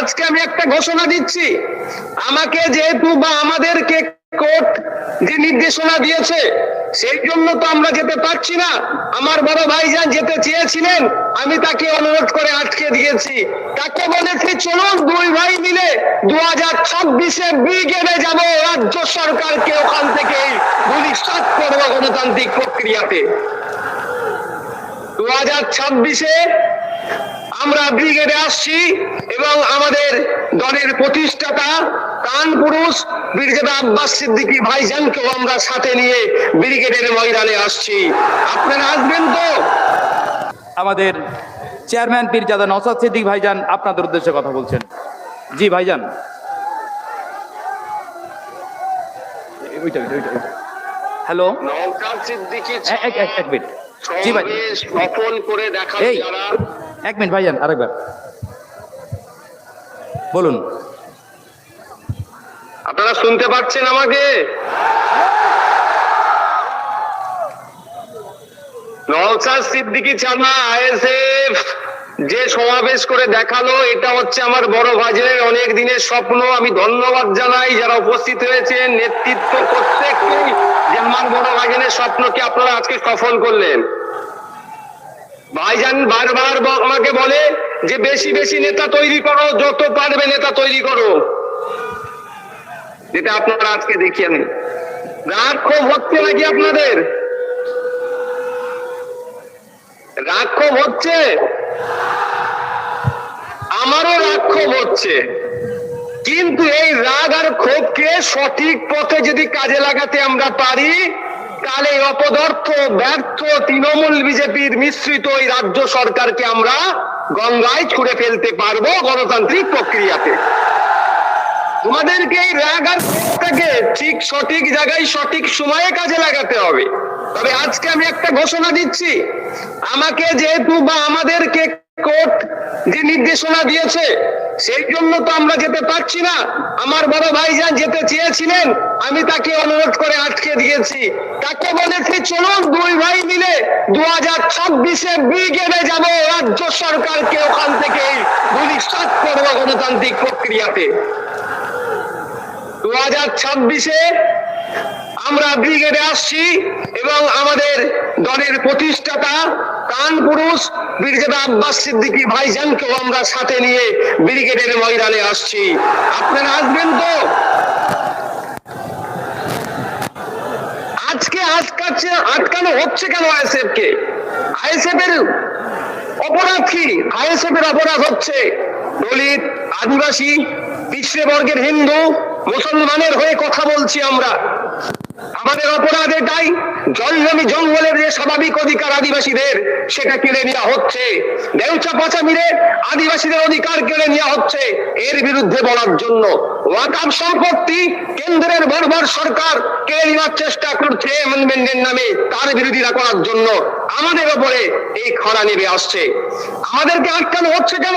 আজকে আমি একটা ঘোষণা দিচ্ছি। আমাকে যেহেতু বা আমাদেরকে কোর্ট যে নির্দেশনা দিয়েছে, সেই জন্য তো আমরা যেতে পারছি না। আমার বড় ভাইজান যেতে চেয়েছিলেন, আমি তাকে অনুরোধ করে আটকে দিয়েছি। তাকে বলেছি, চলুন দুই ভাই মিলে দু হাজার ছাব্বিশে ব্রিগেডে যাব, রাজ্য সরকারকে ওখান থেকে ভবিষ্যৎ করব গণতান্ত্রিক প্রক্রিয়াতে। দু হাজার ছাব্বিশে আমরা ব্রিগেডে আসছি এবং আমাদের দলের প্রতিষ্ঠাতা প্রাণ পুরুষ ব্রিগেডার আব্বাস সিদ্দিকী ভাইজানকেও আমরা সাথে নিয়ে ব্রিগেডের ময়দানে আসছি। আপনারা আসবেন তো? আমাদের চেয়ারম্যান পীরজাদা নসাদ সিদ্দিক ভাইজান আপনাদের উদ্দেশ্যে কথা বলছেন। জি ভাইজান। হ্যালো? সিদ্দিকী এক এক মিনিট। জি ভাই। সফল করে দেখা যারা। এক মিনিট ভাইজান আরেকবার। বলুন। আপনারা শুনতে পাচ্ছেন আমাকে? নওশাদ সিদ্দিকী ছাড়া আইএসএফ যে সমাবেশ করে দেখাল, এটা হচ্ছে আমার বড় ভাইজের অনেক দিনের স্বপ্ন। আমি ধন্যবাদ জানাই যারা উপস্থিত হয়েছেন, নেতৃত্ব প্রত্যেককেই যে আমার বড় ভাইজানের স্বপ্নকে আপনারা আজকে সফল করলেন। ভাইজান বারবার আমাকে বলে যে বেশি বেশি নেতা তৈরি করো, যত পারবে নেতা তৈরি করো। যেটা আপনারা আজকে দেখিয়ে নেন রাগ ক্ষোভ হচ্ছে নাকি আপনাদের? রাগ ক্ষোভ হচ্ছে? আমারও রাগ ক্ষোভ হচ্ছে। কিন্তু এই রাগ আর ক্ষোভকে সঠিক পথে যদি কাজে লাগাতে আমরা পারি এই অপদার্থ, ব্যর্থ তৃণমূল বিজেপির মিশ্রিত এই রাজ্য সরকারকে আমরা গঙ্গায় ছুড়ে ফেলতে পারব গণতান্ত্রিক প্রক্রিয়াতে। তোমাদেরকে ঠিক সঠিক জায়গায়, সঠিক সময়ে কাজে লাগাতে হবে। তবে আজকে আমি একটা ঘোষণা দিচ্ছি। আমাকে যেহেতু বা আমাদেরকে কোর্ট যে নির্দেশনা দিয়েছে, সেই জন্য তো আমরা যেতে পারছি না। আমার বড় ভাইজান যেতে চেয়েছিলেন, আমি তাকে অনুরোধ করে আটকে দিয়েছি। তাকে বলেছি, চলুন দুই ভাই মিলে দু হাজার ছাব্বিশে ব্রিগেডে যাব, রাজ্য সরকারকে ওখান থেকে ভবিষ্যৎ করব গণতান্ত্রিক প্রক্রিয়াতে। দু হাজার ছাব্বিশে আমরা ব্রিগেডে আসছি এবং আমাদের দলের প্রতিষ্ঠাতা প্রাণ পুরুষ ব্রিগেড আব্বাস সিদ্দিকী ভাইজানকেও আমরা সাথে নিয়ে ব্রিগেডের ময়দানে আসছি। আপনারা আসবেন তো? আজকে আটকাচ্ছে, আটকানো হচ্ছে কেন আইএসএফ কে আইএসএফ এর অপরাধ কি? আইএসএফ এর অপরাধ হচ্ছে দলিত, আদিবাসী, পিছড়ে বর্গের হিন্দু, মুসলমানের হয়ে কথা বলছি আমরা। আমাদের অপরাধ এটাই জল জমি জঙ্গলের যে স্বাভাবিক অধিকার আদিবাসীদের, সেটা কেড়ে নেওয়া হচ্ছে। দেউচা পাচামিরে আদিবাসীদের অধিকার কেড়ে নেওয়া হচ্ছে এর বিরুদ্ধে বলার জন্য। ওয়াকাব সম্পত্তি কেন্দ্রের বর্বর সরকার কেড়ে নেওয়ার চেষ্টা করছে নামে, তার বিরোধিতা করার জন্য। আমাদের ওপরে এই খরা নেমে আসছে। আমাদেরকে আটকানো হচ্ছে কেন?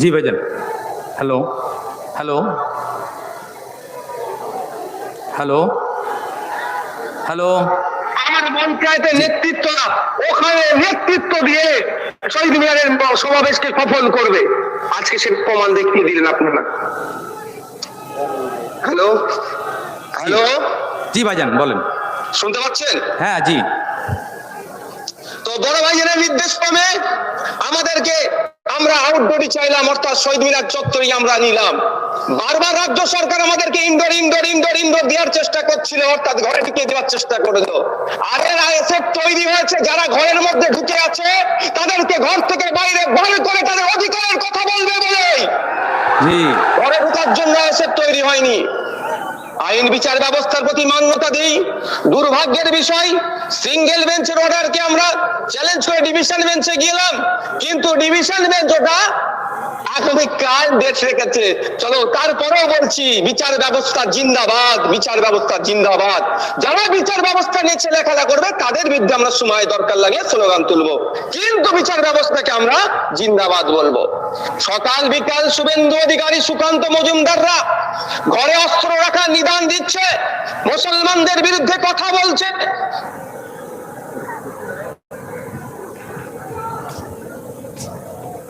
জি ভাইজান। Hello hello hello hello. আমার পঞ্চায়েতের নেতৃত্ব ওখানে নেতৃত্ব দিয়ে শহীদ মিনারের সমাবেশকে সফল করবে। আজকে সে প্রমাণ দেখিয়ে দিলেন আপনারা। Hello hello. জি ভাইজান বলেন। শুনতে পাচ্ছেন? হ্যাঁ জি। তো বড় ভাইয়ের নির্দেশ ক্রমে আমাদেরকে আমরা আউটডোরই চাইলাম অর্থাৎ শহীদ মিনার চত্বরই আমরা নিলাম। বারবার রাজ্য সরকার আমাদেরকে ইনডোর ইনডোর ইনডোর ইনডোর দেওয়ার চেষ্টা করছিল অর্থাৎ ঘরে ঢুকে দেওয়ার চেষ্টা করল আর এর আইএসএফ তৈরি হয়েছে যারা ঘরের মধ্যে ঢুকে আছে তাদেরকে ঘর থেকে বাইরে বার করে তাদের অধিকারের কথা বলবে বলেই জি। ঘরে ঢোকার জন্য আইএসএফ তৈরি হয়নি। আইন বিচার ব্যবস্থার প্রতি মান্যতা দিই দুর্ভাগ্যের বিষয় সিঙ্গেল বেঞ্চের অর্ডারকে আমরা চ্যালেঞ্জ করে ডিভিশন বেঞ্চে গেলাম। কিন্তু ডিভিশন বেঞ্চ ওটা চলো বলছি, বিচার ব্যবস্থা জিন্দাবাদ, বিচার ব্যবস্থা জিন্দাবাদ। যারা বিচার ব্যবস্থা নিয়ে করবে, তাদের বিরুদ্ধে আমরা সময় দরকার লাগে স্লোগান কিন্তু বিচার ব্যবস্থাকে আমরা জিন্দাবাদ বলব। সকাল বিকাল শুভেন্দু অধিকারী, সুকান্ত মজুমদাররা ঘরে অস্ত্র রাখার নিদান দিচ্ছে। মুসলমানদের বিরুদ্ধে কথা বলছে।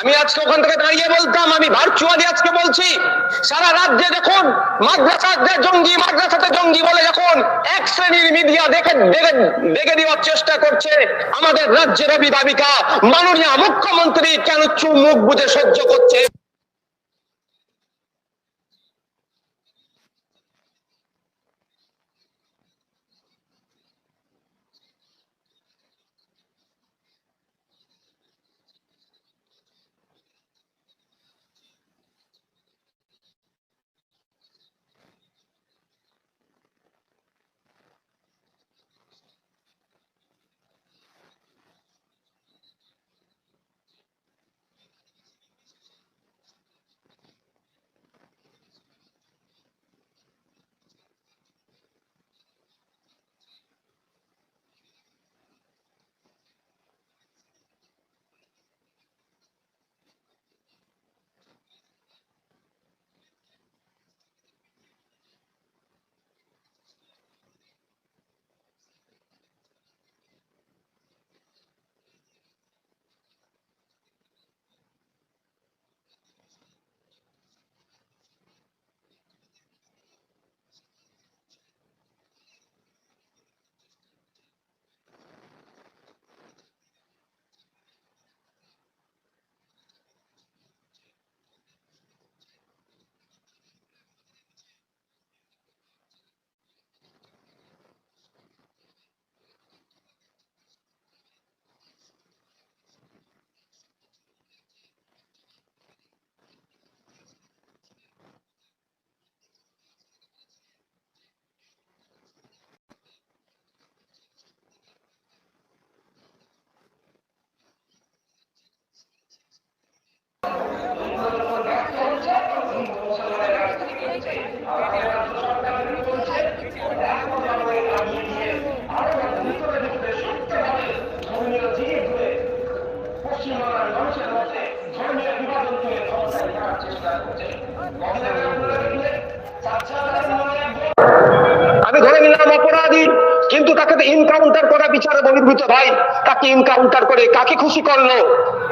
আমি আজকে ওখান থেকে দাঁড়িয়ে বলতাম, আমি ভার্চুয়ালি আজকে বলছি, সারা রাজ্যে দেখুন, মাদ্রাসাতে জঙ্গি মাদ্রাসাতে জঙ্গি বলে যখন এক শ্রেণির মিডিয়া দেখে দেখে দেওয়ার চেষ্টা করছে, আমাদের রাজ্যের অভিভাবিকা, মাননীয় মুখ্যমন্ত্রী কেন চুমুখ বুঝে সহ্য করছে? আমি কিন্তু তাকে তো ইনকাউন্টার করা বিচারে বহির্ভূত ভাই তাকে ইনকাউন্টার করে কাকে খুশি করল?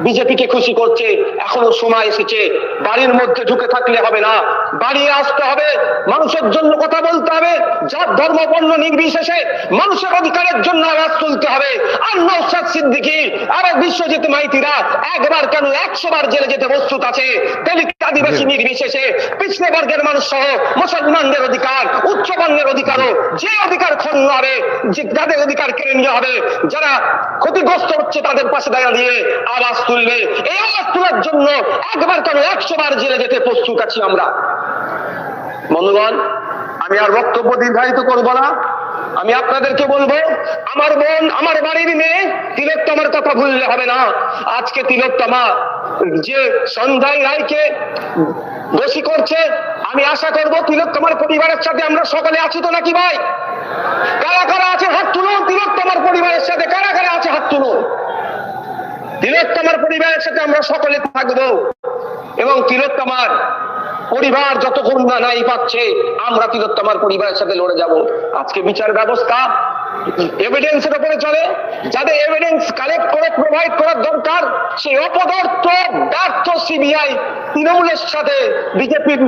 বিজেপিকে খুশি করছে এখনও সময় এসেছে বাড়ির মধ্যে ঢুকে থাকলে হবে না বাড়িয়ে আসতে হবে মানুষের জন্য কথা বলতে হবে যার ধর্ম বর্ণ নির্বিশেষে মানুষের অধিকারের জন্য আওয়াজ তুলতে হবে। আর নৌসাদ সিদ্দিকি আর বিশ্বজিৎ মাইতিরা একবার কেন একশো বার জেলে যেতে প্রস্তুত আছে? দলিত আদিবাসী নির্বিশেষে পিছনে বর্গের মানুষ সহ মুসলমানদের অধিকার উচ্চ বর্ণের অধিকারও যে অধিকার ক্ষুণ্ণ হবে যাদের অধিকার কেড়ে নিয়ে হবে, যারা ক্ষতিগ্রস্ত হচ্ছে তাদের পাশে দাঁড়া দিয়ে আওয়াজ তুলবে। এই আওয়াজ তোলার জন্য একবার কেন একশো বার জেলে যেতে প্রস্তুত আছি আমরা। বন্ধুগণ, আমি আর বক্তব্য দীর্ঘায়িত করব না। আমি আপনাদেরকে বলব, আমার বোন, আমার বাড়ির মেয়ে তিলোত্তমার কথা ভুললে হবে না। আজকে তিলোত্তমা যে সন্ধ্যায় রায়কে দোষী করছে, আমি আশা করব তিলোত্তমার পরিবারের সাথে আমরা সকলে আছি তো নাকি ভাই? কারা কারা আছে? হাত তুলুন, তিলোত্তমার পরিবারের সাথে কারা কারা আছে? হাত তুলুন। তিলোত্তমার পরিবারের সাথে আমরা সকলে থাকব এবং তিলোত্তমার পরিবার যতক্ষণ নাই পাচ্ছে, আমরা তিলোত্তমার পরিবারের সাথে লড়ে যাব। আজকে বিচার ব্যবস্থা এভিডেন্সের উপরে চলে, যাদের এভিডেন্স কালেক্ট করে প্রোভাইড করার দরকার, সেই অপদার্থ, ব্যর্থ সিবিআই তৃণমূলের সাথে বিজেপির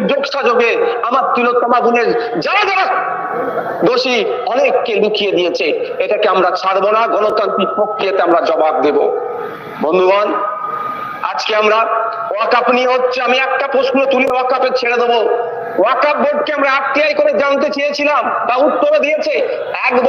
আমার তিলোত্তমা গুণের যারা যারা দোষী অনেককে লুকিয়ে দিয়েছে, এটাকে আমরা ছাড়বো না, গণতান্ত্রিক প্রক্রিয়াতে আমরা জবাব দেব। বন্ধুগণ, আজকে আমরা ওয়াকাপ নিয়ে হচ্ছে, আমি একটা প্রশ্ন তুলে ওয়াকাপে ছেড়ে দেবো। ওয়াকাপ বোর্ডকে আমরা আরটিআই করে জানতে চেয়েছিলাম তা উত্তরে দিয়েছে, এক বছর